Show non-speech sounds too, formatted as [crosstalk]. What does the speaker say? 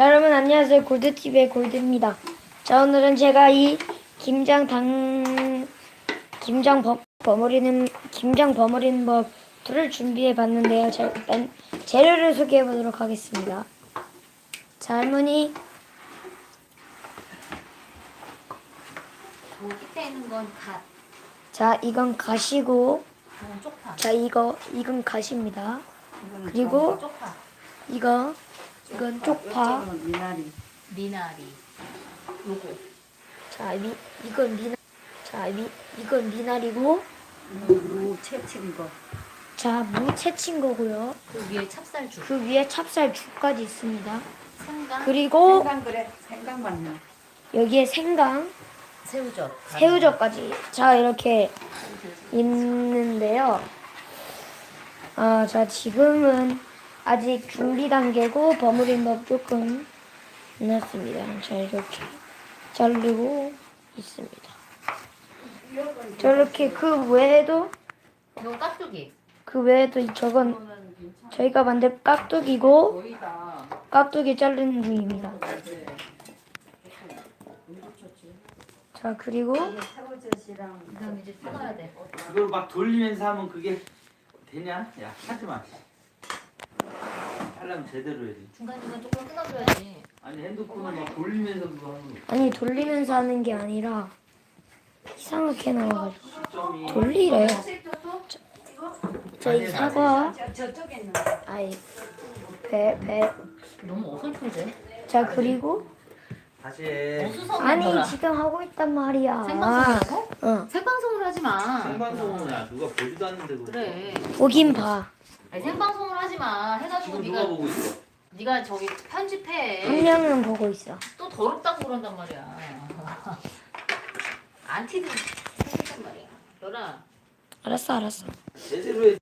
자 여러분 안녕하세요. 골드TV의 골드입니다. 자 오늘은 제가 이 김장 당 김장 버, 버무리는 김장 버무리는 법 둘을 준비해 봤는데요. 자 일단 재료를 소개해 보도록 하겠습니다. 자 할머니. 건 갓, 자 이건 가시고 쪽파. 자 이거 이건 가시입니다. 이거는 그리고 쪽파, 이거 이건 쪽파 이쪽은 미나리. 미나리. 요거. 자 미, 이건 미나 자 미, 이건 미나리고 무 채친 거. 자 무 채친 거고요 그 위에 찹쌀죽. 그 위에 찹쌀죽까지 있습니다. 생강, 그리고 생강 그래. 생강만 넣어. 여기에 생강, 새우젓. 새우젓까지 자 이렇게 있는데요. 아, 자 지금은 아직 준비 단계고 버무린 법 조금 넣었습니다. 자 이렇게 자르고 있습니다. 자 이렇게 그 외에도 이거 깍두기. 그 외에도 저건 저희가 만든 깍두기고. 깍두기 자르는 중입니다. 자 그리고. 그걸 막 돌리면서 하면 그게 되냐? 야 하지 마. 하려면 제대로 해야지. 중간중간 조금 끊어줘야지. 아니 핸드폰을 막 돌리면서 그거 하는 거. 아니 돌리면서 하는 게 아니라 이상하게 나와가지고 시점이 돌리래요. 저희 사과 저, 저쪽에 있는 아이 배배 너무 어설픈데? 자 그리고 다시 해. 아니 너라. 지금 하고 있단 말이야. 생방송이라고? 응 생방송을 하지 마. 생방송은 야 누가 보지도 않는데 그거. 그래. 보긴 봐. 아니, 생방송을 하지 마. 해가지고 지금 누가 네가 보고 있어? 네가 저기 한 편집해. 명은 보고 있어. 또 더럽다고 그런단 말이야. [laughs] 안티들 생겼단 말이야. 너라. 알았어 알았어. 제대로 해.